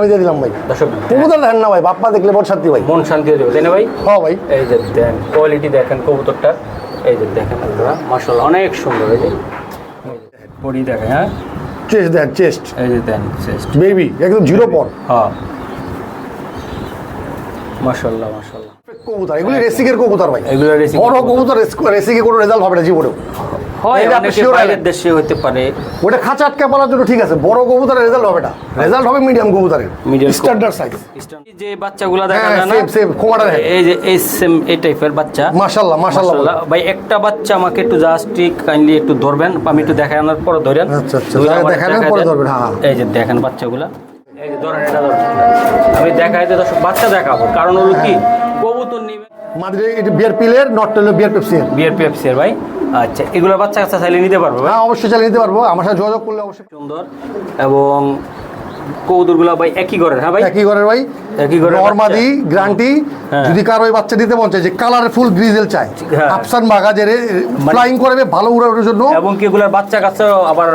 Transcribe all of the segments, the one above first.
আমি দিয়ে দিলাম ভাই। কবুতর দেখেন না ভাই বাপ্পা দেখলে বড় শান্তি ভাই। মন শান্তি হয়ে যাবে তাই না ভাই? হ্যাঁ ভাই। এই যে দেন কোয়ালিটি দেখেন কবুতরটা। এই যে দেখেন আপনারা অনেক সুন্দর এই যে। বডি দেখেন হ্যাঁ? চেস্ট দেন চেস্ট এই যে দেন চেস্ট বেবি একদম জিরো পর। হ্যাঁ। মাসাল্লাহ মাসাল্লাহ কবুতর এগুলি রেসিকের কবুতর ভাই। এগুলো রেসিং বড় কবুতর। রেসিকে কোনো রেজাল্ট হবে না জীবনেও। হয় এটা আপনি অনেকে sure বাইরের হলেন। দেশে হতে পারে। ওটা খাঁচা আটকা পালার জন্য ঠিক আছে বড় কবুতরের রেজাল্ট হবে না রেজাল্ট হবে মিডিয়াম কবুতরের Medium স্ট্যান্ডার্ড সাইজ যে বাচ্চাগুলো দেখা হ্যাঁ, যায় না? same, same, দেখেন। এই যে এই সেম এই টাইপের বাচ্চা। মাশাল্লাহ মাশাল্লাহ মাশাআল্লাহ। ভাই একটা বাচ্চা আমাকে একটু জাস্ট কাইন্ডলি একটু ধরবেন আমি একটু দেখানোর পরে ধরেন। আচ্ছা, আচ্ছা, দেখায় পরে। ধরবেন, হ্যাঁ, হ্যাঁ। এই যে দেখেন বাচ্চাগুলা। এই যে ধরেন এটা আমি দেখাই বাচ্চা দেখাবো। কারণ হলো কি কবুতর নিবে মাদ্রে এটা বিয়ার পিলের নট হলো বিয়ার পেপসিয়ার বিয়ের পেপসির ভাই। আচ্ছা এগুলো বাচ্চা কাচ্চা চাইলে নিতে পারব হ্যাঁ অবশ্যই চালিয়ে নিতে পারব। আমার সাথে যোগাযোগ করলে অবশ্যই। সুন্দর। এবং কবুতরগুলো ভাই একই ঘরের হ্যাঁ ভাই? একই ঘরের ভাই। একই ঘরের নর্মাদি গ্রান্টি। হ্যাঁ। যদি কারও ওই বাচ্চা দিতে মন চায় যে কালারফুল গ্রিজেল হ্যাঁ। আফসান বাগা যে ফ্লাইং করবে ভালো উড়ানোর জন্য। এবং কি এগুলোর বাচ্চা কাচ্চা আবার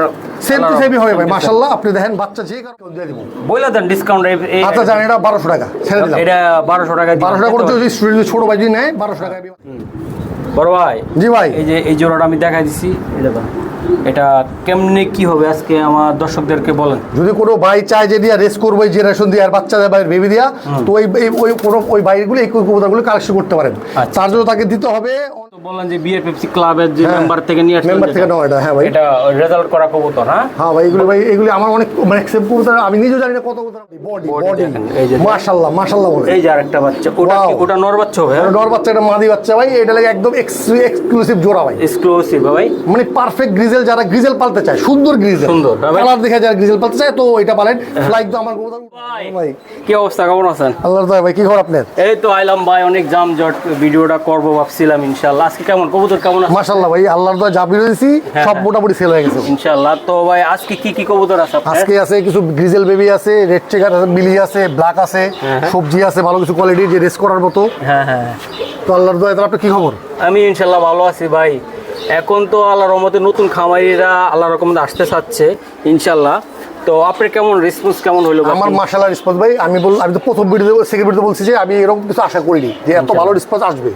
সেম টু সেমই হবে ভাই মাশাল্লাহ আপনি দেখেন বাচ্চা যে কারও দিয়ে দিব। বইলা দেন ডিসকাউন্ট আচ্ছা জানেন এটা বারোশো টাকা। ছেড়ে দিলাম। এটা বারোশো টাকা দিবেন, বারোশো টাকা তাই করে যদি স্টুডেন্ট ছোট ভাই যদি নেয় বারোশো টাকা দিবে। বড় ভাই জি ভাই। এই যে এই জোড়াটা আমি দেখাই দিছি এটা কেমনে কি হবে আজকে আমার দর্শকদেরকে বলেন। যদি কোনো ভাই চায় যে দিয়া রেস করব যে রেশন দিয়ে আর বাচ্চাদের বাইরে বেবি দিয়া তো ওই ওই কোনো ওই বাইরগুলো এই কবুতরগুলো কালেকশন করতে পারেন। আচ্ছা। তার জন্য তাকে দিতে হবে তো বললেন যে বিএর পেপসি ক্লাবের যে হ্যাঁ, মেম্বার থেকে নিয়ে যেটা, থেকে এটা, হ্যাঁ ভাই। এটা রেজাল্ট করা কবুতর হ্যাঁ? হ্যাঁ ভাই এগুলো ভাই এগুলি আমার অনেক মানে কবুতর আমি নিজেও জানি না কত কবুতর বডি বডি মাশাআল্লাহ মাশাআল্লাহ বলে। এই যে আরেকটা বাচ্চা ওটা কি ওটা নর বাচ্চা হবে এটা ডর বাচ্চা এটা মাদি বাচ্চা ভাই এটা লাগে একদম এক্সক্লুসিভ জোড়া ভাই। এক্সক্লুসিভ ভাই। মানে পারফেক্ট গ্রিজেল যারা গ্রিজেল পালতে চায় সুন্দর গ্রিজেল সুন্দর, হ্যাঁ কালার দেখে যারা গ্রিজেল পালতে চায় তো এটা পালেন। তো আমার কবুতর ভাই কি অবস্থা কেমন আছেন? আল্লাহর দয়া ভাই কি খবর আপনার? এই তো আইলাম ভাই অনেক জাম জট ভিডিওটা করব ভাবছিলাম ইনশাল্লাহ আজকে কেমন? কবুতর কেমন আছে? মাশাআল্লাহ ভাই আল্লাহর দয়া যা বেরিয়েছি হ্যাঁ, সব হ্যাঁ। মোটামুটি সেল হয়ে গেছে তো ভাই আজকে কি কি কবুতর আছে আজকে আছে কিছু গ্রিজেল বেবি আছে রেড চেকার আছে মিলি আছে ব্ল্যাক আছে হ্যাঁ। সবজি আছে ভালো কিছু কোয়ালিটির যে রেস করার মতো। হ্যাঁ হ্যাঁ তো আল্লাহর দয়া আপনার কি খবর? আমি ইনশাল্লাহ ভালো আছি ভাই। এখন তো আল্লাহ রহমতে নতুন খামারিরা আল্লাহ রকমতে আসতে চাচ্ছে ইনশাল্লাহ তো আপনার কেমন রেসপন্স কেমন হলো আমার মাশাআল্লাহ রেসপন্স ভাই আমি বল আমি তো প্রথম ভিডিও সেকেন্ড ভিডিও বলছি যে আমি এরকম কিছু আশা করিনি যে এত ভালো রেসপন্স আসবে।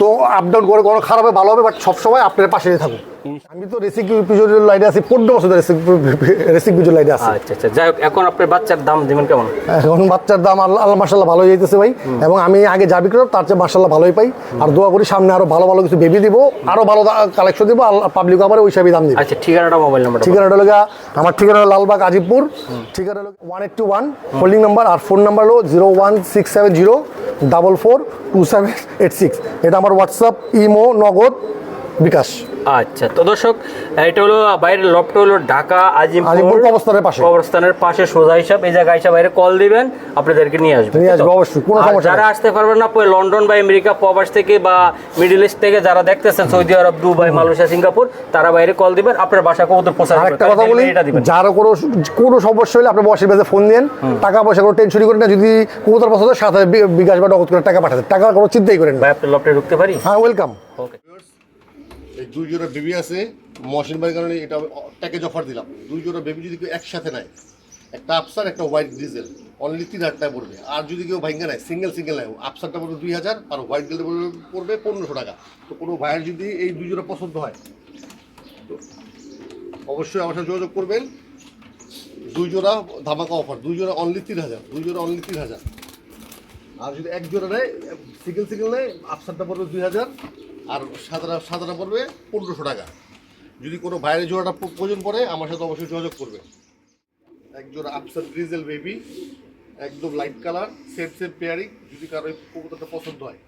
তো আপ ডাউন করে কোনো খারাপ হবে ভালো হবে বাট সবসময় আপনার পাশে থাকুন আমি তো রেসিক পিজোর লাইনে আছি পনেরো বছর রেসিক রেসিক পিজোর লাইনে আছি। আচ্ছা আচ্ছা যাই হোক এখন আপনার বাচ্চার দাম দেবেন কেমন? এখন বাচ্চার দাম আল্লাহ মাসাল্লাহ ভালোই যাইতেছে ভাই। এবং আমি আগে যা বিক্রি তার চেয়ে মাসাল্লাহ ভালোই পাই। আর দোয়া করি সামনে আরও ভালো ভালো কিছু বেবি দিব আরও ভালো কালেকশন দিব পাবলিক আবার ওই হিসাবে দাম দিব। আচ্ছা ঠিকানাটা মোবাইল নাম্বারটা ঠিকানাটা হলো আমার ঠিকানা লালবাগ আজিবপুর। ঠিকানা one eight two one holding number আর ফোন নাম্বার হলো zero one six seven zero double four two seven eight six এটা আমার হোয়াটসঅ্যাপ ইমো নগদ বিকাশ। আচ্ছা তো দর্শক এটা হলো বাইরের লফট হলো ঢাকা আজিমপুর কবরস্থানের পাশে। কবরস্থানের পাশে সোজা হিসাব এই জায়গায় এসে বাইরে কল দিবেন আপনাদেরকে নিয়ে আসবে নিয়ে আসবে, অবশ্যই, কোনো সমস্যা যারা আসতে পারবেন না পরে লন্ডন বা আমেরিকা প্রবাস থেকে বা মিডল ইস্ট থেকে যারা দেখতেছেন Saudi Arab Dubai Malaysia Singapore তারা বাইরে কল দিবেন আপনার বাসা কবুতর পৌঁছে আর একটা কথা বলি এটা দিবেন। যারও কোনো কোনো সমস্যা হলে আপনি বসে বেজে ফোন দেন টাকা পয়সা কোনো টেনশনই করেন না যদি কবুতর পছন্দ সাথে বিকাশ বা নগদ করে টাকা পাঠাতে টাকা কোনো চিন্তাই করেন না। ভাই আপনার লফটে ঢুকতে পারি? হ্যাঁ ওয়েলকাম ওকে এই দুই জোড়া বেবি আছে মশিন বাড়ির কারণে এটা প্যাকেজ অফার দিলাম। দুই জোড়া বেবি যদি কেউ একসাথে নেয়, একটা আফসার একটা হোয়াইট ডিজেল অনলি তিন হাজার টাকা পড়বে। আর যদি কেউ ভাঙ্গা নেয় সিঙ্গেল সিঙ্গেল নেয় আফসারটা পড়বে দুই হাজার, আর হোয়াইট ডিজেল পড়বে পনেরোশো টাকা। তো কোনো ভাইয়ের যদি এই দুই জোড়া পছন্দ হয়, তো অবশ্যই আমার সাথে যোগাযোগ করবেন। দুই জোড়া ধামাকা অফার দুই জোড়া অনলি তিন হাজার, দুই জোড়া অনলি তিন হাজার। আর যদি এক জোড়া নেয় সিঙ্গেল সিঙ্গেল নেয় আফসারটা পড়বে দুই হাজার। আর সাদাটা সাদাটা পড়বে পনেরোশো টাকা। যদি কোনো বাইরে জোড়াটা প্রয়োজন পড়ে, আমার সাথে অবশ্যই যোগাযোগ করবে। এক জোড়া আফসার গ্রিজেল বেবি একদম light colour same same pairing যদি কারও কবুতরটা পছন্দ হয়,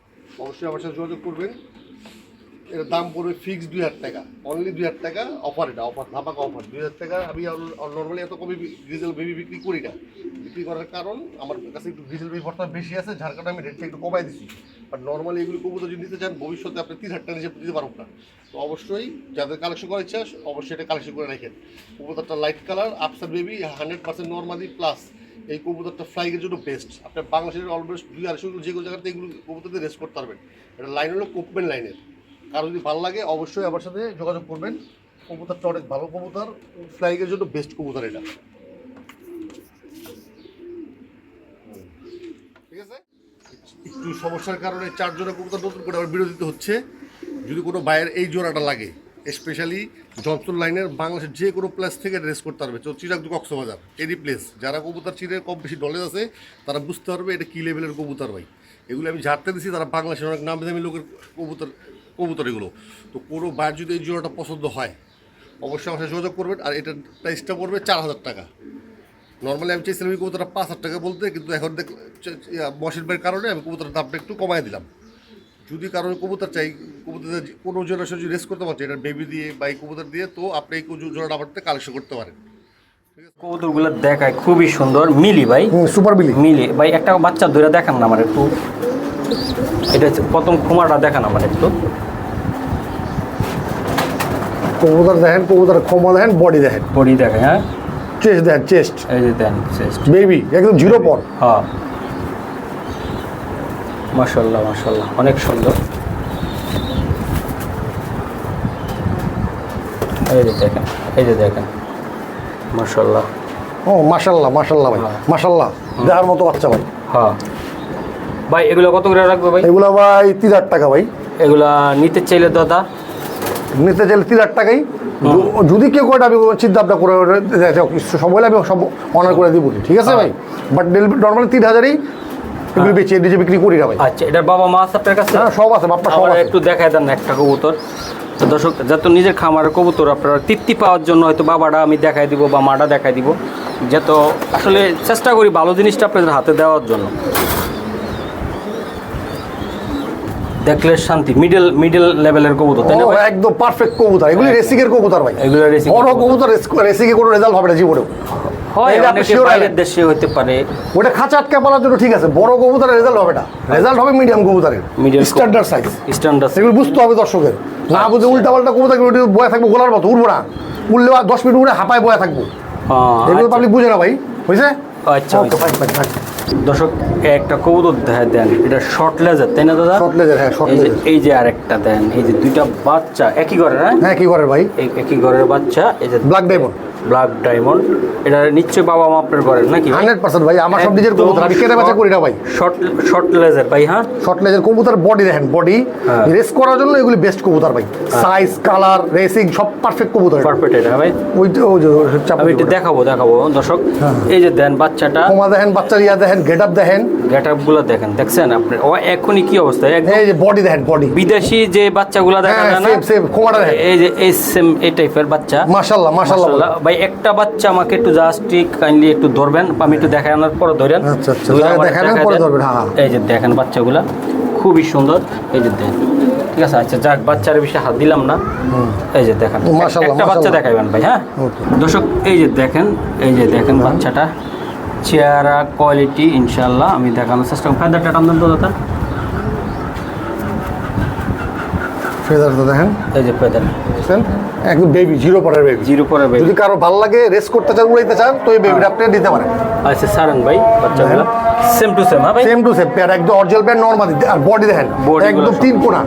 অবশ্যই আমার সাথে যোগাযোগ করবেন। এর দাম পড়বে ফিক্স দুই হাজার টাকা। অনলি দুই হাজার টাকা অফার এটা অফার ধামাকা অফার দুই হাজার টাকা আমি নর্মালি এত কমে ডিজেল বেবি বিক্রি করি না। বিক্রি করার কারণ আমার কাছে একটু ডিজেল বেবি বর্তমান বেশি আছে, যার আমি রেটটা একটু কমাই দিচ্ছি আর নর্মালি এগুলো কবুতর যদি নিতে চান, ভবিষ্যতে আপনি তিন হাজার টাকা নিচে দিতে পারব না। তো অবশ্যই যাদের কালেকশন করার ইচ্ছা, অবশ্যই এটা কালেকশন করে রাখেন। কবুতরটা light colour আপসার baby hundred percent normally plus এই কবুতরটা ফ্লাইংয়ের জন্য বেস্ট আপনার বাংলাদেশের অলমোস্ট দুই আড়াইশো যে কোনো জায়গাতে এগুলো কবুতরদের রেস্ট করতে পারবেন। এটা লাইন হলো কোপমেন লাইনের কারও যদি ভালো লাগে, অবশ্যই আমার সাথে যোগাযোগ করবেন। কবুতরটা অনেক ভালো কবুতর। ফ্লাইংয়ের জন্য বেস্ট কবুতর এটা। একটু সমস্যার কারণে চার জোড়া কবুতর নতুন করে আবার বিরোধিত হচ্ছে। যদি কোনো বাইরের এই জোড়াটা লাগে স্পেশালি জনসন লাইনের বাংলাদেশের যে কোনো প্লেস থেকে রেস করতে পারবে চিরাগ কক্সবাজার এনি প্লেস যারা কবুতর চিনে, কম বেশি নলেজ আছে, তারা বুঝতে পারবে এটা কী লেভেলের কবুতর ভাই। এগুলো আমি ঝাড়তে দিছি, তারা বাংলাদেশের অনেক নামি দামি লোকের কবুতর কবুতর এগুলো তো কোনো বাইর যদি এই জোড়াটা পছন্দ হয় অবশ্যই আমার সাথে যোগাযোগ করবেন আর এটার প্রাইসটা পড়বে চার হাজার টাকা। নর্মালি আমি চাইছিলাম এই কবুতরটা পাঁচ হাজার টাকা বলতে কিন্তু এখন দেখ মশির ভাইয়ের কারণে আমি কবুতরের দামটা একটু কমাই দিলাম। যদি কারও কবুতর চাই কবুতর কোনো জেনারেশন যদি রেস করতে পারছে এটা বেবি দিয়ে বা এই কবুতর দিয়ে তো আপনি এই জোড়াটা আমার থেকে কালেকশন করতে পারেন। কবুতরগুলো দেখায় খুবই সুন্দর মিলি ভাই। সুপার মিলি। মিলি। ভাই একটা বাচ্চা ধরে দেখান না আমার একটু। এটা হচ্ছে প্রথম কুমারটা দেখান আমার একটু। কবুতর দেখেন কবুতর ক্ষমা দেখেন বডি দেখেন। বডি দেখায় হ্যাঁ? চেস্ট দেখেন চেস্ট এই যে দেন চেস্ট বেবি একদম জিরো পর হ্যাঁ। মাশাল্লাহ মাশাল্লাহ অনেক সুন্দর। এই যে দেখেন এই যে দেখেন। মাশাল্লাহ ও মাশাল্লাহ মাশাল্লাহ ভাই মাশাল্লাহ দেখার মতো বাচ্চা ভাই। হ্যাঁ। ভাই এগুলো কত করে রাখবে ভাই? এগুলো ভাই তিন হাজার টাকা ভাই। এগুলা নিতে চাইলে দাদা? নিতে চাইলে তিন হাজার টাকাই। যদি কেউ করে আমি চিন্তা ভাবনা করে হলে আমি সব অনার করে দিব। ঠিক আছে ভাই? বাট নর্মালি তিন হাজারই এগুলো বেচে নিজে বিক্রি করি না ভাই। আচ্ছা এটার বাবা মা আপনার কাছে? হ্যাঁ সব আছে বাপ্পা সব আছে। একটু দেখায় দেন একটা কবুতর। দর্শক যত নিজের খামারের কবুতর আপনারা তৃপ্তি পাওয়ার জন্য হয়তো বাবাটা আমি দেখাই দিব বা মাটা দেখাই দিব। যত আসলে চেষ্টা করি ভালো জিনিসটা আপনাদের হাতে দেওয়ার জন্য। দেখলে শান্তি মিডল মিডল লেভেলের কবুতর তাই না একদম পারফেক্ট কবুতর। এগুলি রেসিং এর কবুতর ভাই। এগুলো এর বড় কবুতর। রেসিং এ কোনো রেজাল্ট হবে না জীবনেও। হয়। দেশে হইতে পারে। ওটা খাঁচা আটকা পালার জন্য ঠিক আছে বড় কবুতরের রেজাল্ট হবে না। রেজাল্ট হবে মিডিয়াম কবুতরের। Medium স্ট্যান্ডার্ড সাইজ স্ট্যান্ডার্ড বুঝতে হবে দর্শকের না বুঝে উল্টা পাল্টা কবুতর বয়ে থাকব গোলার মতো না। দশ মিনিট হাঁপায় বয়ে থাকব। এগুলো পাবলিক বুঝে না ভাই। বুঝছে আচ্ছা, fine. দর্শক একটা কবুতর দেখা দেন। এটা শর্ট লেজার তাই না দাদা? শর্ট লেজার হ্যাঁ, যে laser। এই যে আরেকটা দেন এই যে দুইটা বাচ্চা একই ঘরের হ্যাঁ? একই ঘরের করে ভাই একই ঘরের বাচ্চা এই যে ব্ল্যাক ডায়মন্ড ব্ল্যাক ডায়মন্ড এটা নিশ্চয়ই বাবা মা আপনার ঘরের নাকি? হান্ড্রেড পার্সেন্ট ভাই আমার সব নিজের কবুতর আমি কেটে বেচা করি না ভাই। শর্ট শর্ট লেজার ভাই হ্যাঁ? শর্ট লেজের কবুতর বডি দেখেন বডি হ্যাঁ। রেস করার জন্য এগুলি বেস্ট কবুতর ভাই। সাইজ কালার রেসিং সব পারফেক্ট কবুতর পারফেক্ট এটা ভাই। ওই চাপ আমি একটু দেখাবো দেখাবো দর্শক। হ্যাঁ। এই যে দেন বাচ্চাটা। কমা দেখেন বাচ্চার ইয়া দেখেন গেট আপ দেখেন। গেটগুলো দেখেন দেখছেন আপনি? ও এখনই কি অবস্থা? একদম এই যে বডি দেখেন বডি বিদেশি যে বাচ্চাগুলো দেখা হ্যাঁ, যায় না? same, same, কোমাটা দেখেন। এই যে এই সেম এই টাইপের বাচ্চা। মাশাল্লাহ মাশাআল্লাহ। ভাই একটা বাচ্চা আমাকে একটু জাস্ট কাইন্ডলি একটু ধরবেন আমি একটু দেখাই আনার পরে ধরেন। আচ্ছা, আচ্ছা, পরে দেন। ধরবেন, হ্যাঁ, হ্যাঁ। এই যে দেখেন বাচ্চাগুলা খুবই সুন্দর। এই যে দেখেন ঠিক আছে আচ্ছা যাক বাচ্চার বেশি হাত দিলাম না। এই যে দেখেন একটা বাচ্চা। দেখাইবেন ভাই হ্যাঁ? দর্শক এই যে দেখেন এই যে দেখেন বাচ্চাটা। চেহারা কোয়ালিটি ইনশাল্লাহ আমি দেখানোর চেষ্টা করব। ফেদারটা টান দাদা। ফেদার তো দেখেন। এই যে ফেদার। বুঝছেন? একদম বেবি জিরো পরের বেবি জিরো পরে ভাই যদি কারও ভালো লাগে রেস করতে চান উড়াইতে চান তো এই বেবিটা আপনি দিতে পারেন। আচ্ছা সারান ভাই বাচ্চাগুলো। সেম টু সেম হ্যাঁ ভাই? সেম টু সেম পেয়ার একদম অরিজিনাল পেয়ার নর্মাল আর বডি দেখেন। একদম। তিন কোনা।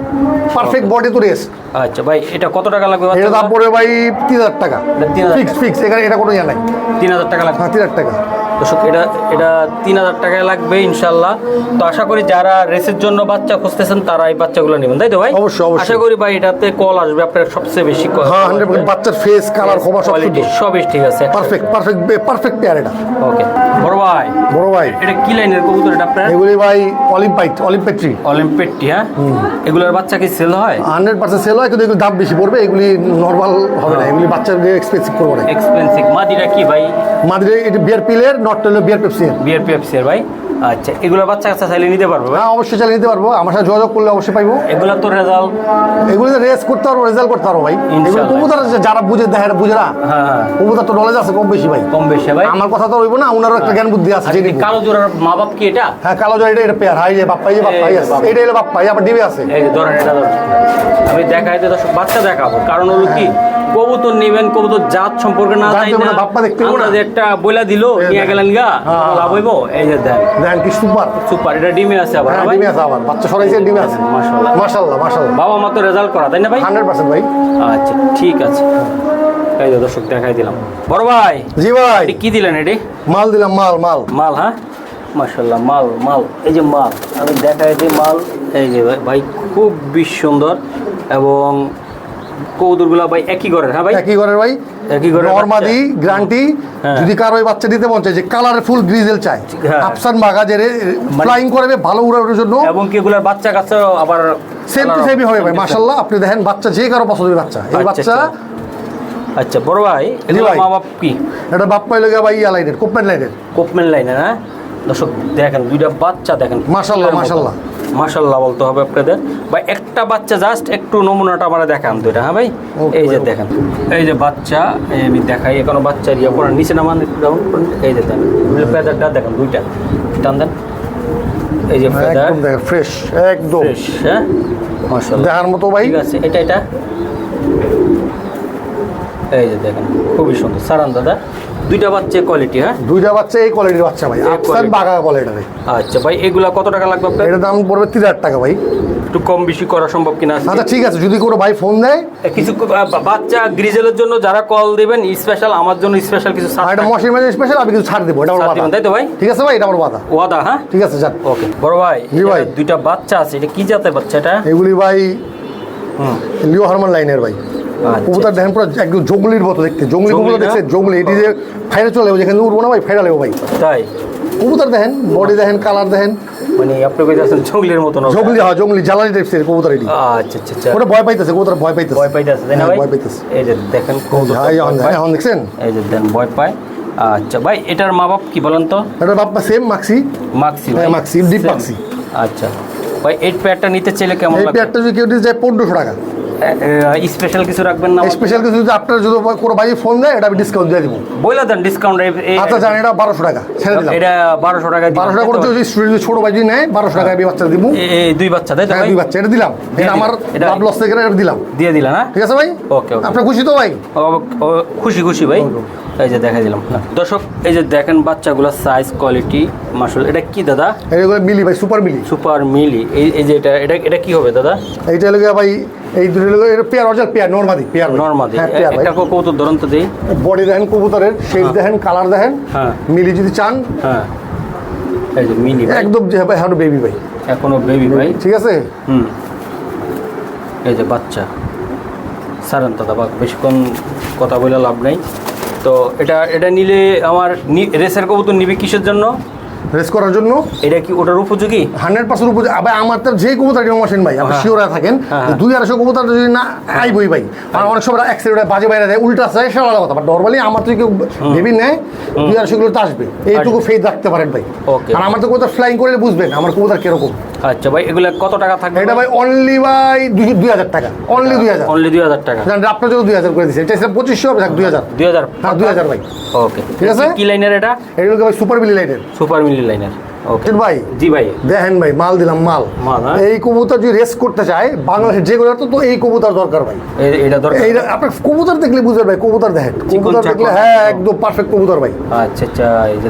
পারফেক্ট বডি তো রেস আচ্ছা ভাই এটা কত টাকা লাগবে এটা দাম? পড়বে ভাই তিন হাজার টাকা। এটা 3000 ফিক্স ফিক্স এখানে এটা কোনো ইয়া নাই। তিন হাজার টাকা লাগবে। হ্যাঁ তিন হাজার টাকা। দর্শক এটা এটা তিন হাজার টাকায় লাগবে ইনশাল্লাহ। তো আশা করি যারা রেসের জন্য বাচ্চা খুঁজতেছেন তারা এই বাচ্চাগুলো নেবেন। তাই তো ভাই? অবশ্যই, অবশ্যই। আশা করি ভাই এটাতে কল আসবে আপনার সবচেয়ে বেশি call হ্যাঁ বাচ্চার ফেস কালার খোমা সব সবই ঠিক আছে। পারফেক্ট পারফেক্ট পারফেক্ট পেয়ার এটা। ওকে বড় ভাই। বড় ভাই। এটা কি লাইনের কবুতর এটা আপনার? এগুলি ভাই অলিম্পাইট অলিম্পেট্রি অলিম্পেটটি হ্যাঁ? এগুলোর বাচ্চা কি সেল হয়? হান্ড্রেড পার্সেন্ট সেল হয় কিন্তু এগুলি দাম বেশি পড়বে এগুলি নর্মাল হবে না। এগুলি বাচ্চাদের এক্সপেন্সিভ করব না। এক্সপেন্সিভ মাদিরা কি ভাই? মাদ্রে এটা বিয়ার পিলের নট হলো বিয়ার পেপসিয়ার বিয়ার পেপসির ভাই। আচ্ছা এগুলোর বাচ্চা কাচ্চা চাইলে নিতে পারবে হ্যাঁ অবশ্যই চালিয়ে নিতে পারব। আমার সাথে যোগাযোগ করলে অবশ্যই পাইবো। এগুলো তো রেজাল্ট এগুলি রেস করতে পারব রেজাল্ট করতে পারব ভাই। এগুলো কবুতর যারা বুঝে দেখে বুঝে না। হ্যাঁ হ্যাঁ। কবুতর তো নলেজ আছে কম বেশি ভাই। কম বেশি ভাই। আমার কথা তো হইব না ওনারও একটা জ্ঞান বুদ্ধি আছে জেনে এই কালো জোড়ার মা বাপ কি এটা? হ্যাঁ কালো জয় এটা এটা পেয়ার হাই যে বাপ্পাই যে বাপ্পাই আছে। এটা হলো বাপ্পাই আবার ডিবে আছে। এই যে ধরেন এটা ধরেন। আমি দেখাইতে দর্শক বাচ্চা দেখাবো। কারণ হলো কি কবুতর নেবেন কবুতর জাত সম্পর্কে না জানি না। বাপ্পা দেখতে। যে একটা বইলা দিল নিয়ে দেখ। গেলেন গা হ্যাঁ। লাভ হইব? এই যে দেন। দেখেন কি সুপার সুপার এটা ডিমে আছে আবার হ্যাঁ ভাই? আছে আবার। বাচ্চা সরাইছে ডিবে আছে। মাশাআল্লাহ। মাশাল্লাহ মাশাল্লাহ বাবা মা তো রেজাল্ট করা তাই না ভাই? হান্ড্রেড পার্সেন্ট ভাই। আচ্ছা ঠিক আছে। এই দর্শক দেখাই দিলাম। বড় ভাই জি ভাই। এটি কি দিলেন এটি? মাল দিলাম মাল মাল। মাল হ্যাঁ? মাশাল্লাহ মাল মাল। এই যে মাল আমি দেখাই যে মাল। এই যে ভাই ভাই খুবই সুন্দর। এবং কৌদুরগুলা ভাই একই ঘরের হ্যাঁ ভাই? একই ঘরের ভাই। নর্মাদি গ্রান্টি হ্যাঁ। যদি কারও ওই বাচ্চা দিতে মন চায় যে কালারফুল গ্রিজেল চায় হ্যাঁ। আফসান বাগাজের ফ্লাইং করবে ভালো উড়ানোর জন্য এবং কি এগুলার বাচ্চা কাছে আবার সেম টু সেমই হবে ভাই মাশাল্লাহ আপনি দেখেন বাচ্চা যে কারও পছন্দের বাচ্চা এই আচ্ছা, বাচ্চা আচ্ছা। আচ্ছা বড় ভাই এগুলো। মা বাপ কি এটা বাপ পাইলে ভাই ইয়া লাইনের কোপমেন্ট লাইনের কোপমেন লাইনে না দর্শক দেখেন দুইটা বাচ্চা দেখেন মাশাআল্লাহ, মাশাআল্লাহ। মাশাল্লাহ বলতে হবে আপনাদের। ভাই একটা বাচ্চা জাস্ট একটু নমুনাটা আমরা দেখান দুইটা হ্যাঁ ভাই? এই যে দেখেন এই যে বাচ্চা আমি দেখাই এখনও বাচ্চা ইয়ে করার নিচে নামান ডাউন এই যে দেখেন ফেদারটা দেখেন দুইটা। টান দেন। এই যে ফেদার একদম ফ্রেশ একদম। ফ্রেশ হ্যাঁ? মাশাল্লাহ দেখার মতো ভাই। ঠিক আছে এটা এটা। এই যে দেখেন খুবই সুন্দর। সারান দাদা। দুইটা বাচ্চা কোয়ালিটি হ্যাঁ? দুইটা বাচ্চা এই কোয়ালিটির বাচ্চা ভাই। আফসান। বাগা কোয়ালিটির আচ্ছা ভাই এগুলা কত টাকা লাগবে আপনার? এটার দাম পড়বে তিন হাজার টাকা ভাই। একটু কম বেশি করা সম্ভব কিনা? আচ্ছা ঠিক আছে যদি কোনো ভাই ফোন দেয়। কিছু বাচ্চা গ্রিজেলের জন্য যারা কল দিবেন স্পেশাল আমার জন্য স্পেশাল কিছু ছাড় এটা। মশিন মানে স্পেশাল আমি কিছু ছাড় দেবো এটা আমার বাধা। তাই তো ভাই? ঠিক আছে ভাই এটা আমার বাধা। ওয়াদা হ্যাঁ? ঠিক আছে যান। ওকে বড় ভাই জি ভাই। দুইটা বাচ্চা আছে এটা কি জাতের বাচ্চা এটা? এগুলি ভাই হুম। লিও হারমান লাইনের ভাই। কবুতর দেখেন পুরো একদম জঙ্গলির মতো দেখতে। জঙ্গলি কবুতর দেখছে জঙ্গলি। এটি যে ফাইরে চলে যাব যেখানে উঠবো না ভাই ফাইরা লেবো ভাই। তাই? কবুতর দেখেন বডি দেখেন কালার দেখেন। মানে আপনি কই যাচ্ছেন জঙ্গলের মতো না জঙ্গলি হয় জঙ্গলি জ্বালানি টাইপসের কবুতর এটি। আচ্ছা আচ্ছা আচ্ছা। ওটা ভয় পাইতেছে কবুতর ভয় পাইতেছে। ভয় পাইতেছে তাই না হ্যাঁ, ভাই? ভয় পাইতেছে। এই যে দেখেন কৌতুক হ্যাঁ, এখন পায়। এখন দেখছেন। এই যে দেন ভয় পায়। আচ্ছা ভাই এটার মা বাপ কি বলেন তো? এটা বাপ্পা সেম মাক্সি মাক্সি হ্যাঁ, মাক্সি, Same। মাক্সি। আচ্ছা। ভাই এই প্যাডটা নিতে চাইলে কেমন এই লাগবে? যদি কেউ দিতে যায় পনেরোশো টাকা। স্পেশাল কিছু রাখবেন না? স্পেশাল কিছু যদি আপনার যদি কোনো ভাই ফোন দেয় এটা আমি ডিসকাউন্ট দিয়ে দিব। বইলা দেন ডিসকাউন্ট আচ্ছা জানি এটা বারোশো টাকা ছেড়ে দিলাম। এটা বারোশো টাকা বারোশো টাকা করে যদি স্টুডেন্ট ছোট ভাই যদি নেয় বারোশো টাকা আমি বাচ্চা দিব। এই দুই বাচ্চা তাই হ্যাঁ দুই বাচ্চা এটা দিলাম। এটা আমার এটা- লাভ লস থেকে এটা দিলাম। দিয়ে দিলা না? ঠিক আছে ভাই? ওকে, ওকে। আপনি খুশি তো ভাই? খুশি খুশি ভাই? এই যে দেখা দিলাম। দর্শক এই যে দেখেন বাচ্চাগুলোর সাইজ কোয়ালিটি মাসুল এটা কি দাদা? এইগুলো মিলি ভাই সুপার মিলি। সুপার মিলি। এই যে এটা এটা এটা কি হবে দাদা? এইটা লোক ভাই এই দুটো এটা পেয়ার অরিজিনাল পেয়ার নর্মাদি পেয়ার নর্মাদি। হ্যাঁ পেয়ার একটা কৌতুক ধরন তো দিই। বডি দেখেন কবুতরের শেপ দেখেন কালার দেখেন হ্যাঁ। মিলি যদি চান। হ্যাঁ। এই যে মিলি একদম যে ভাই হাউড বেবি ভাই। এখনও বেবি ভাই। ঠিক আছে? হুম। এই যে বাচ্চা। সারেন দাদা বা বেশিক্ষণ কথা বলে লাভ নেই। তো এটা এটা নিলে আমার রেসের কবুতর নিবে কিসের জন্য? রেস করার জন্য? এটা কি ওটার উপযোগী? হান্ড্রেড পার্সেন্ট উপযোগী। আবার আমার তো যে কবুতর ভাই আপনি হ্যাঁ। শিওর থাকেন হ্যাঁ, দুই আড়াইশো কবুতর যদি না আইবই ভাই আর অনেক সময় অ্যাক্সিডেন্ট বাজে বাইরে উল্টা যায় সে আলাদা কথা। বাট নর্মালি আমার তো কেউ ভেবি নেয় দুই আড়াইশো গুলো তো আসবে। এইটুকু ফেস রাখতে পারেন ভাই। আর আমার তো কবুতর ফ্লাইং করলে বুঝবেন আমার কবুতর কীরকম। আচ্ছা ভাই এগুলো কত টাকা থাকবে এটা ভাই? অনলি ভাই দুই হাজার টাকা। অনলি দুই হাজার। অনলি দুই হাজার টাকা। জানেন আপনার জন্য দুই হাজার করে দিচ্ছে এটা পঁচিশশো থাক দুই হাজার। দুই হাজার। হ্যাঁ দুই হাজার ভাই। ওকে ঠিক আছে? কি লাইনের এটা? এগুলোকে ভাই সুপার বিলি লাইটের সুপার মিলি লাইনের ওকে ভাই জি ভাই। দেখেন ভাই মাল দিলাম মাল। মাল, হ্যাঁ? এই কবুতর যদি রেস করতে চায় বাংলাদেশের যে কোনো তো এই কবুতর দরকার ভাই। এটা দরকার? এই আপনার কবুতর দেখলে বুঝবেন ভাই কবুতর দেখেন। কবুতর দেখলে হ্যাঁ একদম পারফেক্ট কবুতর ভাই। আচ্ছা আচ্ছা এই যে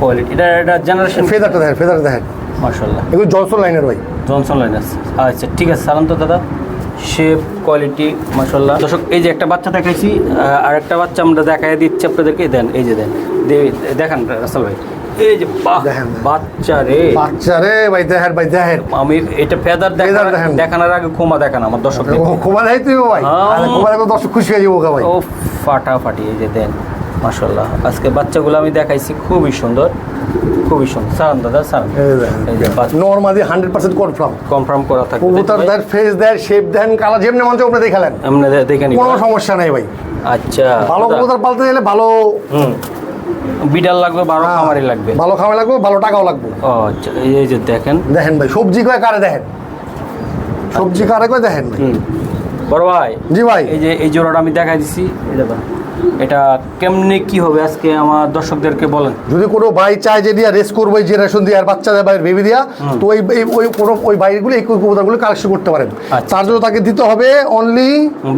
কোয়ালিটি এটা এটা জেনারেশন ফেদারটা দেখেন ফেদার দেখেন। মাশাআল্লাহ। এগুলো জলসন লাইনের ভাই। জনসন লাইনার্স আচ্ছা ঠিক আছে সালাম তো দাদা। শেপ কোয়ালিটি মাশাল্লাহ দর্শক এই যে একটা বাচ্চা দেখাইছি আর একটা বাচ্চা আমরা দেখাই দিচ্ছি আপনাদেরকে। দেন এই যে দেন। দেখান রাসেল ভাই। এই যে। বাচ্চা রে। বাচ্চা রে ভাই ভাই আমি এটা ফেদার। দেখানোর আগে ক্ষমা দেখান আমার দর্শক ঘুমা দেয় তুই ভাই। হ্যাঁ। আরে দেখো দর্শক খুশি হয়ে যাব ভাই। ও ফাটাফাটি এই যে দেন। মাশাল্লাহ আজকে বাচ্চাগুলো আমি দেখাইছি খুবই সুন্দর খুবই সুন্দর। সারান দাদা সারান। দেখেন normally hundred percent confirm confirm করা থাকবে। কবুতর দেয় ফেস দেয় শেপ দেন কালার যেমনি মঞ্চে আপনি দেখালেন আমরা দে- দেখে নিব। কোনো সমস্যা নেই ভাই। আচ্ছা ভালো। কবুতর পালতে গেলে ভালো হুম। বিড়াল লাগবে বারো হ্যাঁ, খামারি লাগবে। ভালো খাওয়া লাগবে ভালো টাকাও লাগবে। ও আচ্ছা এই যে দেখেন। দেখেন ভাই সবজি কয় কারে দেখেন? সবজি কারে কয় দেখেন ভাই? বড় ভাই জি ভাই। এই যে এই জোড়াটা আমি দেখাই দিছি। এই দেখো এটা কেমনে কি হবে আজকে আমার দর্শকদেরকে বলেন। যদি কোনো ভাই চায় যে দিয়া রেস করব যে রেশন দিয়ে আর বাচ্চা দেয় বেবি দিয়া তো ওই ওই কোনো ওই বাইকগুলো এই কবুতরগুলো কালেকশন করতে পারেন। আচ্ছা। তার জন্য তাকে দিতে হবে অনলি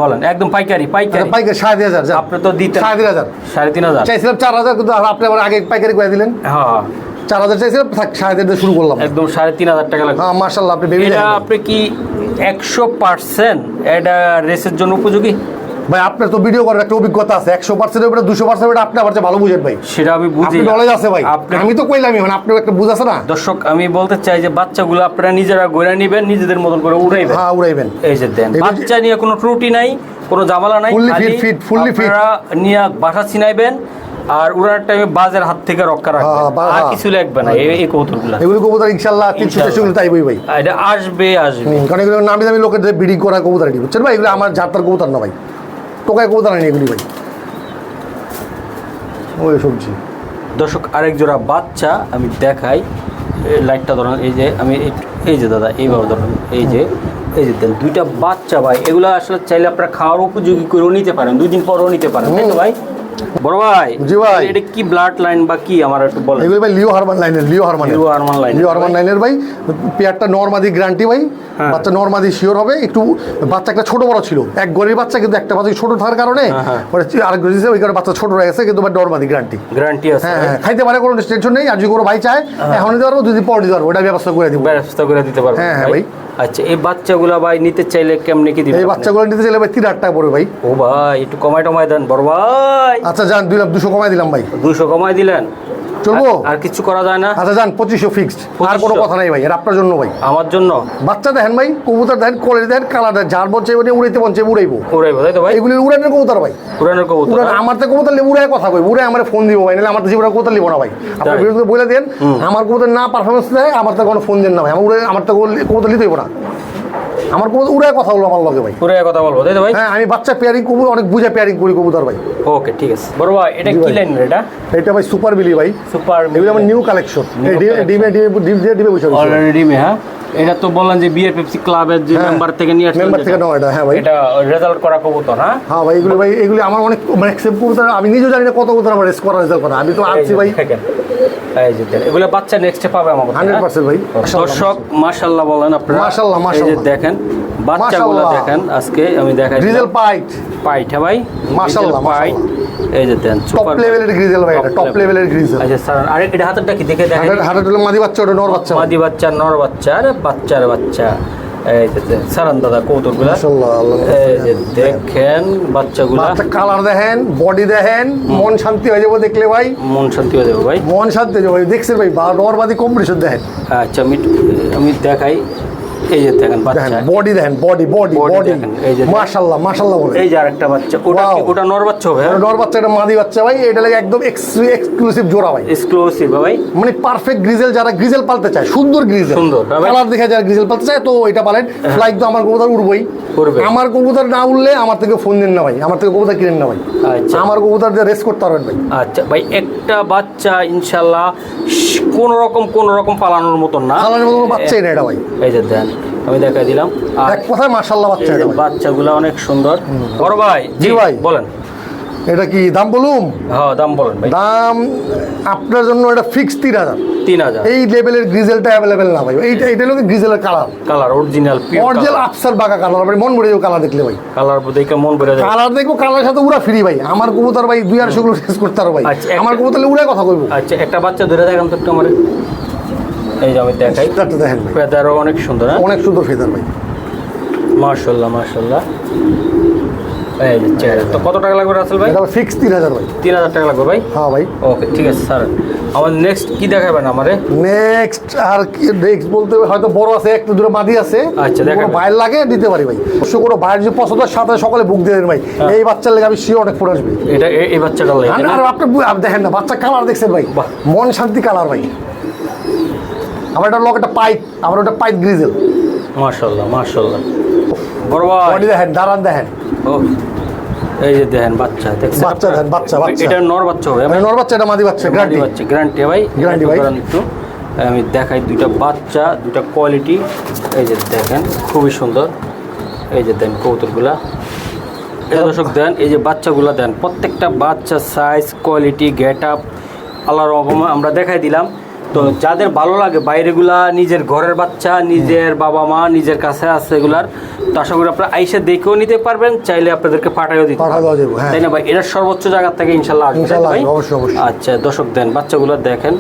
বলেন একদম পাইকারি পাইকারি। পাইকারি সাড়ে তিন হাজার। আপনি তো দিতেন। সাড়ে তিন হাজার। সাড়ে তিন হাজার। চাইছিলাম চার হাজার কিন্তু আপনি আবার আগে পাইকারি করে দিলেন। হ্যাঁ চার হাজার চাইছিলাম থাক সাড়ে তিন শুরু করলাম। একদম সাড়ে তিন হাজার টাকা লাগবে। হ্যাঁ মার্শাল্লাহ আপনি এটা আপনি কি একশো পার্সেন্ট এটা রেসের জন্য উপযোগী? ভাই আপনার তো ভিডিও করার একটা অভিজ্ঞতা আছে। একশো পার্সেন্ট উপরে দুশো পার্সেন্ট আপনি আমার ভালো বুঝেন ভাই। সেটা আমি বুঝি আপনি নলেজ আছে ভাই। আমি তো কইলামই মানে আপনার একটা বুঝ আছে না? দর্শক আমি বলতে চাই যে বাচ্চাগুলো আপনারা নিজেরা গড়ে নেবেন নিজেদের মতন করে উড়াইবেন। হ্যাঁ উড়াইবেন। এই যে দেন বাচ্চা নিয়ে কোনো ত্রুটি নাই কোনো জামালা নাই fit, fit, fully fit. আপনারা নিয়ে বাসা চিনাইবেন আর উড়ানোর টাইমে বাজের হাত থেকে রক্ষা রাখবেন। হ্যাঁ, আর হ্যাঁ। কিছু লাগবে না এই- কৌতুকগুলো। এগুলো কবুতর ইনশাল্লাহ তিনশো ইনশাল্লাহ। চারশো তাই বই ভাই। এটা আসবে আসবে। কারণ এগুলো নামি দামি লোকের যে বিডিং করা কবুতর বুঝছেন ভাই? এগুলো আমার জাতার কবুতর না ভাই। টোকায় কবুতর আনি এগুলি ভাই। ওই সবজি। দর্শক আরেক জোড়া বাচ্চা আমি দেখাই। লাইটটা ধরুন এই যে আমি এই যে দাদা এইভাবে ধরুন এই যে এই যে দেন দুইটা বাচ্চা ভাই এগুলো আসলে চাইলে আপনারা খাওয়ার উপযোগী করেও নিতে পারেন দুই দিন পরেও নিতে পারেন তাই তো ভাই? বড় ভাই জি ভাই। এটা কি ব্লাড লাইন বা কি আমার একটু বলেন। এগুলো ভাই লিও হারমান লাইনের লিও হারমান লিও হারমান লাইনের। লিও হারমান লাইনের ভাই। পেয়ারটা নর্মাদি গ্যারান্টি ভাই। বাচ্চা নর্মাদি শিওর হবে একটু বাচ্চা একটা ছোট বড় ছিল। এক গরিব বাচ্চা কিন্তু একটা বাচ্চা ছোট থাকার কারণে হ্যাঁ, হ্যাঁ। আরেক গরিব ওই কারণে বাচ্চা ছোট হয়ে গেছে কিন্তু ভাই নর্মাদি গ্যারান্টি গ্যারান্টি আছে। হ্যাঁ হ্যাঁ খাইতে পারে কোনো টেনশন নেই আর যদি কোনো ভাই চায় এখন দিতে পারব দুই দিন পর দিতে পারব ওটা ব্যবস্থা করে দিব। ব্যবস্থা করে দিতে পারবেন হ্যাঁ, হ্যাঁ, ভাই। আচ্ছা এই বাচ্চাগুলো ভাই নিতে চাইলে কেমনে কি দিবেন এই বাচ্চাগুলো নিতে চাইলে ভাই তিন হাজার টাকা পড়বে ভাই। ও ভাই একটু কমাই টমাই দেন বড় ভাই। আচ্ছা যান দুই লাখ দুশো কমাই দিলাম ভাই। দুশো কমাই দিলেন? চলবো? আর- আর কিছু করা যায় না। আচ্ছা যান পঁচিশশো ফিক্সড আর কোনো কথা নাই ভাই এটা আপনার জন্য ভাই। আমার জন্য? বাচ্চা দেখেন ভাই কবুতর দেখেন কোয়ালিটি দেখেন কালার দেখেন যার বলছে উনি উড়াইতে বলছে উড়াইবো। উড়াইবো তাই তো ভাই? এগুলি উড়ানের কবুতর ভাই। উড়ানোর কবুতর? আমার তো কবুতর লিবো উড়ায় কথা কই উড়ায় আমার ফোন দিব ভাই নাহলে আমার তো জীবনে কবুতর লিবো না ভাই। আপনার বিরুদ্ধে বলে দেন আমার কবুতর না পারফরমেন্স দেয় আমার তো কোনো ফোন দেন না ভাই আমার উড়ে আমার তো কবুতর হইব না। আমার কবুতর উড়ায় কথা বলব আমার লগে ভাই। উড়াই কথা বলব তাই তো ভাই? হ্যাঁ আমি বাচ্চা পেয়ারিং কবুতর অনেক বুঝে পেয়ারিং করি কবুতর ভাই। ওকে ঠিক আছে। বড় ভাই এটা কি। লাইন এটা? এটা ভাই সুপার বিলি ভাই। সুপার এগুলো আমার নিউ কালেকশন ডিমে ডিমে ডিমে ডিম দিয়ে ডিমে বসে অলরেডি মে হ্যাঁ? এটা তো বললেন যে বিএ পেপসি ক্লাবের যে হ্যাঁ। মেম্বার থেকে নিয়ে আসলেন মেম্বার থেকে নেওয়া এটা হ্যাঁ ভাই। এটা রেজাল্ট করা কবুতর হ্যাঁ? হ্যাঁ ভাই এগুলো ভাই এগুলো আমার অনেক মানে কবুতর আমি নিজেও জানি না কত কবুতর আমার রেস করা রেজাল্ট করা। আমি তো আসছি ভাই। এই যে এগুলো বাচ্চা নেক্সটে পাবে হ্যাঁ? ভাই। দর্শক মাশাল্লাহ বলেন আপনারা। মাশাআল্লাহ, এই যে দেখেন বাচ্চাগুলো দেখেন আজকে আমি দেখাই পাইট পাইট হ্যাঁ ভাই? মাশাআল্লাহ, পাইট এই যে দেন টপ লেভেলের গ্রিজেল ভাই এটা টপ লেভেলের গ্রিজেল আচ্ছা স্যার আরে এটা হাতেরটা কি দেখে দেখেন? মাদি বাচ্চা ওটা নর বাচ্চা। মাদি বাচ্চা নর বাচ্চা আরে বাচ্চার বাচ্চা। সারান দাদা কৌতুকগুলা। দেখেন বাচ্চাগুলা। কালার দেখেন বডি দেখেন মন শান্তি হয়ে যাব দেখলে ভাই। মন শান্তি হয়ে যাব ভাই। মন শান্তি হয়ে যাব ভাই। দেখছেন ভাই বা নরবাদি কম্পিটিশন দেখেন। আচ্ছা আমি আমি দেখাই। এই যে দেখেন দেখেন বাচ্চা বডি দেখেন বডি বডি বডি। মাশাআল্লাহ মাশাআল্লাহ বলে এই যে আরেকটা বাচ্চা ওটা কি ওটা নর বাচ্চা হবে নর বাচ্চা এটা মাদি বাচ্চা ভাই এটা লাগে একদম এক্সক্লুসিভ জোড়া ভাই। এক্সক্লুসিভ ভাই। মানে পারফেক্ট গ্রিজেল যারা গ্রিজেল পালতে চায় সুন্দর গ্রিজেল সুন্দর, হ্যাঁ কালার দেখে যারা গ্রিজেল পালতে চায় তো এটা পালেন। ফ্লাইট তো আমার কবুতর উড়বই। উড়বে। আমার কবুতর না উড়লে আমার থেকে ফোন দেন না ভাই আমার থেকে কবুতর কিনেন না ভাই। আচ্ছা। আমার কবুতর দিয়ে রেস করতে পারবেন ভাই। আচ্ছা ভাই একটা বাচ্চা ইনশাল্লাহ কোন রকম কোন রকম পালানোর মতন না। কালারের মতো কোনো বাচ্চাই না এটা ভাই। এই যে দেন। আমি দেখাই দিলাম। আর এক কথায় মার্শাল্লাহ বাচ্চা বাচ্চাগুলো অনেক সুন্দর। বড় ভাই জি ভাই। বলেন। এটা কি দাম বলুম হ্যাঁ দাম বলেন ভাই। দাম আপনার জন্য এটা ফিক্স তিন হাজার। তিন হাজার। এই লেভেলের গ্রিজেলটা অ্যাভেলেবেল না ভাই। এইটা এটা হলো গ্রিজেলের কালার কালার অরিজিনাল অরিজিনাল আফসার বাঁকা কালার ভাই মন ভরে যাবে কালার দেখলে ভাই। কালার দেখে মন বেড়ে যায় কালার দেখব কালার সাথে উড়া ফ্রি ভাই। আমার কবুতর ভাই দুই আড়াইশো গুলো শেষ করতে পারো ভাই। আচ্ছা, আমার কবুতর উড়ে কথা কইবো। আচ্ছা একটা বাচ্চা ধরে দেখান তো একটু আমার। এই যে আমি দেখাই। ফেদারটা দেখেন ভাই। ফেদারও অনেক সুন্দর হ্যাঁ? অনেক সুন্দর ফেদার ভাই। মার্শাল্লাহ মার্শাল্লাহ এই তো কত টাকা লাগবে রাসেল ভাই? ফিক্স তিন হাজার ভাই। তিন হাজার টাকা লাগবে ভাই? হ্যাঁ ভাই। ওকে ঠিক আছে স্যার। আমার নেক্সট কি দেখাবেন আমারে? নেক্সট আর কি নেক্সট বলতে হয়তো বড় আছে একটা দুটো মাদি আছে। আচ্ছা। কোনো বাইর লাগে দিতে পারি ভাই। অবশ্য কোনো বাইরের যদি পছন্দ সাথে সকালে বুক দিয়ে দেন ভাই। হ্যাঁ। এই বাচ্চার লেগে আমি শিওর অনেক ফোন আসবে। এটা এই বাচ্চাটা লাগে আর- আপনি দেখেন না বাচ্চা কালার দেখছেন ভাই। মন শান্তি কালার ভাই। আমার একটা লক একটা পাইপ আমার ওটা পাইপ গ্রিজেল মার্শাল্লাহ মার্শাল্লাহ বড় ভাই। দেখেন দাঁড়ান দেখেন। ও এই যে দেখেন বাচ্চা দেখছেন বাচ্চা? দেখেন, বাচ্চা, বাচ্চা। এটা নর বাচ্চা হবে মানে নর বাচ্চা এটা মাদি বাচ্চা গ্যারান্টি গ্যারান্টি বাচ্চা গ্যারান্টি ভাই? Guarantee ভাই। একটু। আমি দেখাই দুইটা বাচ্চা দুইটা কোয়ালিটি এই যে দেখেন খুবই সুন্দর। এই যে দেন কৌতুকগুলা এই দর্শক দেন এই যে বাচ্চাগুলো দেন প্রত্যেকটা বাচ্চা সাইজ কোয়ালিটি গেট আপ আল্লাহ রকম আমরা দেখাই দিলাম। তো যাদের ভালো লাগে বাইরেগুলা নিজের ঘরের বাচ্চা নিজের বাবা মা নিজের কাছে আছে এগুলার তো আশা করি আপনারা আইসা দেখেও নিতে পারবেন চাইলে আপনাদেরকে পাঠাইও দিতে হ্যাঁ। তাই না ভাই? এটার সর্বোচ্চ জায়গা থেকে ইনশাল্লাহ আসবে। আচ্ছা দর্শক দেন বাচ্চাগুলো দেখেন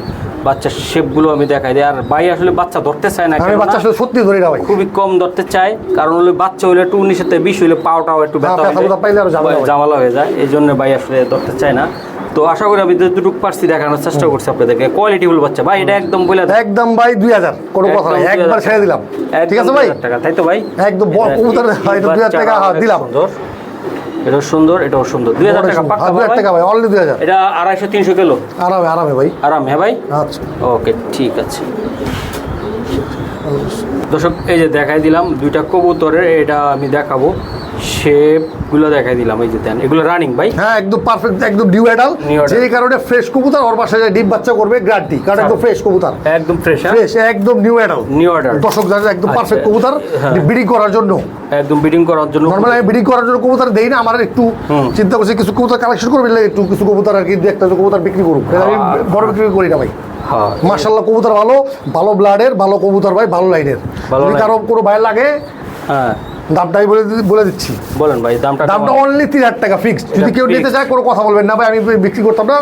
বাচ্চার শেপগুলো আমি দেখাই দিই। আর ভাই আসলে বাচ্চা ধরতে চায় না বাচ্চা আসলে সত্যি ধরি না ভাই। খুবই কম ধরতে চায় কারণ হলে বাচ্চা হলে একটু উনিশের থেকে বিশ হলে পাওটাও একটু ব্যথা হ্যাঁ, ব্যথা জামালা হয়ে যায় এই জন্য ভাই আসলে ধরতে চায় না। তো আশা করি আমি যতটুকু পারছি দেখানোর চেষ্টা করছি আপনাদেরকে। কোয়ালিটিফুল বাচ্চা। ভাই এটা একদম বলে একদম ভাই দুই হাজার। কোনো কথা নাই। একবার ছেড়ে দিলাম। ঠিক আছে ভাই? 2000 টাকা। তাই তো ভাই? একদম এটা- কবুতর, হ্যাঁ, এটা 2000 টাকা, হ্যাঁ, দিলাম। সুন্দর। এটাও সুন্দর এটাও সুন্দর। দুই হাজার টাকা পাক্কা দুই হাজার ভাই? টাকা ভাই দুই হাজার। এটা আড়াইশো তিনশো কিলো। আরামে আরামে ভাই। আরাম হ্যাঁ ভাই? আচ্ছা। ওকে ঠিক আছে। দর্শক এই যে দেখাই দিলাম দুইটা কবুতরের এটা আমি দেখাবো। শেপগুলো দেখাই দিলাম এই যে দেন। এগুলো রানিং ভাই? হ্যাঁ একদম পারফেক্ট একদম নিউ অ্যাডাল। যে কারণে ফ্রেশ কবুতর ওর যায় ডিম বাচ্চা করবে গ্যারান্টি কারণ একদম ফ্রেশ কবুতর। একদম ফ্রেশ হ্যাঁ? ফ্রেশ একদম নিউ অ্যাডাল New adult। দর্শক যারা একদম আচ্ছা, পারফেক্ট কবুতর হ্যাঁ। ব্রিডিং করার জন্য। একদম বিডিং করার জন্য নর্মালি আমি ব্রিডিং করার জন্য কবুতর দেই না আমার একটু চিন্তা করছি কিছু কবুতর কালেকশন করবে একটু কিছু কবুতর আর কি একটা কবুতর বিক্রি করুক। আমি হ্যাঁ। বড় বিক্রি করি না ভাই। হ্যাঁ। মার্শাল্লাহ কবুতর ভালো ভালো ব্লাডের ভালো কবুতর ভাই ভালো লাইনের যদি। কারও কোনো ভাই লাগে হ্যাঁ। দামটাই বলে বলে দিচ্ছি। বলেন ভাই দামটা দামটা? অনলি তিন হাজার টাকা ফিক্সড যদি কেউ নিতে চায় কোনো কথা বলবেন না ভাই আমি বিক্রি করতাম না।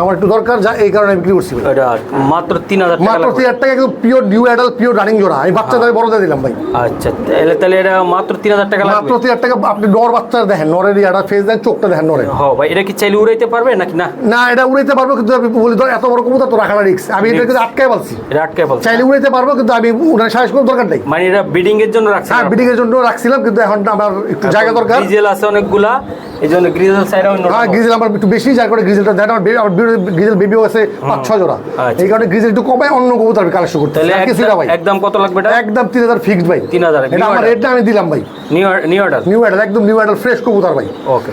আমার একটু দরকার যা এই কারণে বিক্রি করছি এটা মাত্র তিন হাজার মাত্র তিন হাজার টাকা একদম পিওর নিউ পিওর রানিং জোড়া। আমি বাচ্চা দামে বড় দিয়ে দিলাম ভাই। আচ্ছা তাহলে তাহলে এটা মাত্র তিন হাজার টাকা মাত্র তিন হাজার টাকা আপনি নর বাচ্চা দেখেন নরের ইয়াটা ফেস দেন চোখটা দেখেন নরের। হ ভাই এটা কি চাইলে উড়াইতে পারবে নাকি না? না এটা উড়াইতে পারব কিন্তু আমি বলি ধর এত বড় কবুতর তো রাখাটা রিক্স আমি এটা কিন্তু আটকায় বলছি। এটা আটকে বলছে। চাইলে উড়াইতে পারব কিন্তু আমি উনার সাহস কোনো দরকার নেই। মানে এটা বিডিং এর জন্য রাখছে হ্যাঁ বিডিং এর জন্য রাখছিলাম কিন্তু এখন আমার একটু জায়গা দরকার। ডিজেল আছে অনেকগুলা। গ্রিজেল সাইড অন্য হ্যাঁ গ্রিজেল আমার একটু বেশি যার কারণে গ্রিজেলটা। দেন আমার বে- আমার গ্রিজেল বেবিও আছে পাঁচ ছয় জোড়া। আচ্ছা। এই কারণে গ্রিজেল একটু কমে অন্য কবুতর আমি কালেকশন করতে তাহলে কিছু না ভাই। একদম- একদম কত লাগবে এটা? একদম তিন হাজার ফিক্সড ভাই। 3000 এটা আমার রেটটা আমি দিলাম ভাই। New new order new adult একদম নিউ ফ্রেশ কবুতর ভাই.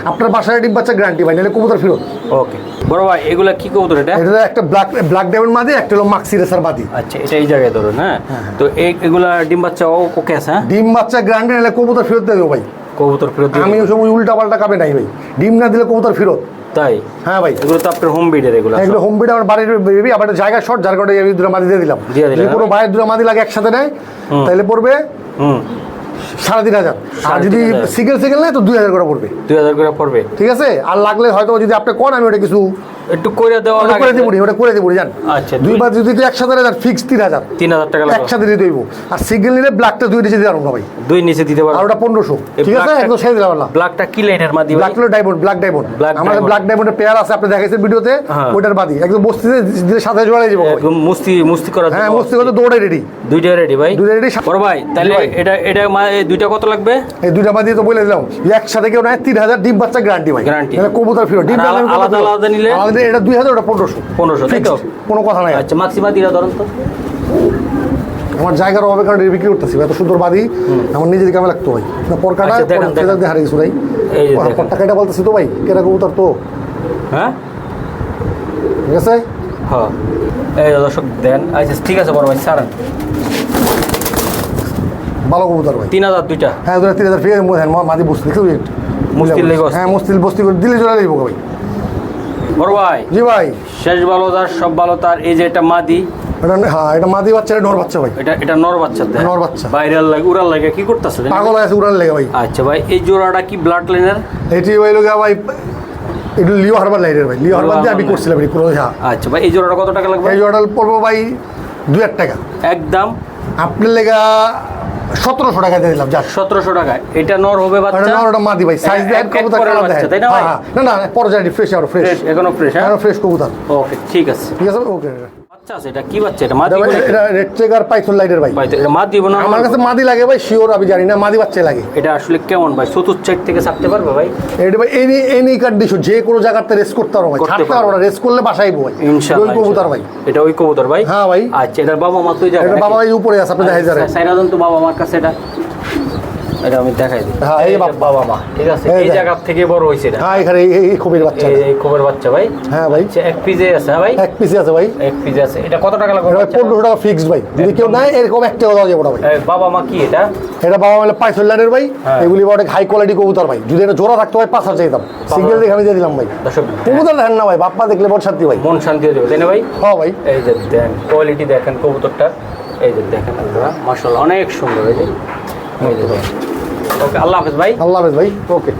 আপনার বাসায় ডিম বাচ্চা গ্যারান্টি ভাই নাহলে কবুতর ফেরত। ওকে বড় ভাই এগুলা কি কবুতর এটা? এটা একটা ব্ল্যাক ব্ল্যাক ডায়মন্ড মাদি একটা হলো মাক্সি রেসার মাদি। আচ্ছা এটা এই জায়গায় ধরুন হ্যাঁ? তো এই এগুলা ডিম বাচ্চা ওকে আছে হ্যাঁ? ডিম বাচ্চা গ্যারান্টি নাহলে কবুতর ফেরত দেবো ভাই। কবুতর ফেরত আমি দেবো। ওসব উল্টা পাল্টা কাপে নাই ভাই। ডিম না দিলে কবুতর ফেরত। তাই? হ্যাঁ ভাই। এগুলো তো আপনার হোম বিডের এগুলো এগুলো হোম বিট আমার বাড়ির বেবি আবার একটা জায়গা শর্ট যার কারণে আমি দুটো মাদি দিয়ে দিলাম। যদি কোনো ভাইয়ের দুটো মাদি লাগে একসাথে নেয় তাহলে পড়বে হুম। সাড়ে তিন হাজার। আর যদি। সিঙ্গেল সিঙ্গেল নেয় তো দুই হাজার করে পড়বে। দুই হাজার করে পড়বে। ঠিক আছে? আর লাগলে হয়তো যদি আপনি কোন আমি ওটা কিছু একটু করে দেওয়া ওটা করে দিব ওটা করে দিব জান। আচ্ছা, দুইবার যদি তুই একসাথে নেয় ফিক্স তিন হাজার। তিন হাজার টাকা একসাথে দিয়ে দেবো। আর সিঙ্গেল নিলে ব্ল্যাকটা দুই নিচে দিয়ে না ভাই। দুই নিচে দিতে আর ওটা পনেরোশো। ঠিক আছে? একদম ছেড়ে দিলাম ব্ল্যাকটা কি লাইনের মাদি ব্ল্যাক হলো ডায়মন্ড ব্ল্যাক ডায়মন্ড আমাদের ব্ল্যাক ডায়মন্ডের পেয়ার আছে আপনি দেখাইছেন ভিডিওতে হ্যাঁ। ওইটার বাদি একদম বস্তিতে দিলে সাথে জোড়াই যাব একদম মুস্তি হ্যাঁ করতে রেডি দুইটা রেডি ভাই? দুইটা ready, বড় ভাই তাহলে ভাই। এটা এটা দুইটা কত লাগবে? এই দুইটা তো বলে দিলাম। একসাথে কেউ নেয় তিন হাজার ডিম বাচ্চা গ্যারান্টি ভাই। কবুতর ফিরো। ডিম আলাদা আলাদা নিলে? আলাদা এটা দুই হাজার ওটা পনেরোশো। 1500, তাই তো? কোনো কথা নাই। আচ্ছা মাক্সিমা দিরা ধরুন তো। আমার জায়গার অভাবে কারণে বিক্রি করতেছি এত সুন্দর বাদি আমার নিজের কামে লাগতো ভাই। না আচ্ছা, দেখান, দেখান। হারিয়ে গেছো ভাই। পরটা কেটে বলতেছি তো ভাই কেটা কবুতর তো? হ্যাঁ? ঠিক আছে? হ্যাঁ। এই দর্শক দেন। আচ্ছা ঠিক আছে বড় ভাই সারান ভালো কবুতর ভাই। তিন হাজার দুইটা? হ্যাঁ দুটা তিন হাজার ফিরে হ্যাঁ মাদি বসতে দেখছ? মুস্তিল লেগে হ্যাঁ মুস্তিল বস্তি করে দিলে চলে যাব ভাই। বড় ভাই। জি ভাই। শেষ ভালো তার সব ভালো তার। এই যে এটা মাদি। এটা হ্যাঁ এটা মাদি বাচ্চা নর বাচ্চা ভাই। এটা এটা নর বাচ্চা নর বাচ্চা। লাগে উড়ার লাগে কি করতেছে পাগল আছে উড়ান লেগে ভাই। আচ্ছা ভাই এই জোড়াটা কি ব্লাড লাইনের এটি ওই লোক ভাই একটু লিও হারবার লাইনের ভাই। লিও হারবার দিয়ে আমি করছিলাম হ্যাঁ আচ্ছা ভাই এই জোড়াটা কত টাকা লাগবে? এই পড়ব ভাই দুই হাজার টাকা। একদম। আপনার লেগা সতেরোশো টাকা দিয়ে দিলাম যা। সতেরোশো টাকায় এটা নর হবে বাচ্চা? না ওটা মাদি ভাই সাইজ এক কবুতর কালার বাচ্চা, তাই না? হ্যাঁ, হ্যাঁ। না না পর্যায়ে ফ্রেশ আর ফ্রেশ এখনও ফ্রেশ আর ফ্রেশ কবুতর। ওকে ঠিক আছে। ঠিক আছে? ওকে বাচ্চা আছে এটা কি বাচ্চা? এটা মাদি এটা ভাই, বলে? এটা রেড চেক পাইথন লাইটের ভাই। ভাই এটা মাদি না? আমার কাছে মাদি লাগে ভাই শিওর আমি জানি না মাদি বাচ্চা লাগে। এটা আসলে কেমন ভাই? চতুর্থ সাইড থেকে ছাড়তে পারবে ভাই? এটা ভাই এনি এনি কন্ডিশন যে কোনো জায়গাতে রেস করতে পারো ভাই ছাড়তে পারব না রেস করলে বাসাইব ভাই। ইনশাআল্লাহ ওই কবুতর ভাই। এটা ওই কবুতর ভাই? হ্যাঁ ভাই। আচ্ছা এটার বাবা মা তুই এটা বাবা উপরে আছে আপনি যাবেন সাইরাদন তো বাবা মার কাছে এটা। এটা আমি দেখাই দিই। হ্যাঁ, এই বাবা- মা ঠিক আছে? এই জায়গা থেকে বড় এটা। হ্যাঁ এখানে এই- বাচ্চা। এই বাচ্চা ভাই। হ্যাঁ ভাই। আচ্ছা এক পিজে আছে হ্যাঁ ভাই? এক আছে ভাই। এক পিজে আছে। এটা কত টাকা লাগবে? ভাই টাকা ফিক্সড ভাই। যদি কেউ এরকম একটা যাবে ভাই। বাবা মা কি এটা? এটা বাবা লাইনের ভাই। হ্যাঁ। এগুলি হাই কোয়ালিটি কবুতর ভাই। যদি এটা জোড়া চাইতাম। সিঙ্গেল দেখে আমি দিয়ে দিলাম ভাই। দর্শক কবুতর দেখেন না ভাই। বাপ্পা দেখলে বড় শান্তি ভাই। মন শান্তি হয়ে যাবে তাই না ভাই? হ্যাঁ ভাই। এই যে দেন কোয়ালিটি দেখেন কবুতরটা এই যে দেখেন আপনারা মাশাআল্লাহ অনেক সুন্দর এই যে। ওকে আল্লাহ হাফেজ ভাই। আল্লাহ হাফেজ ভাই। ওকে।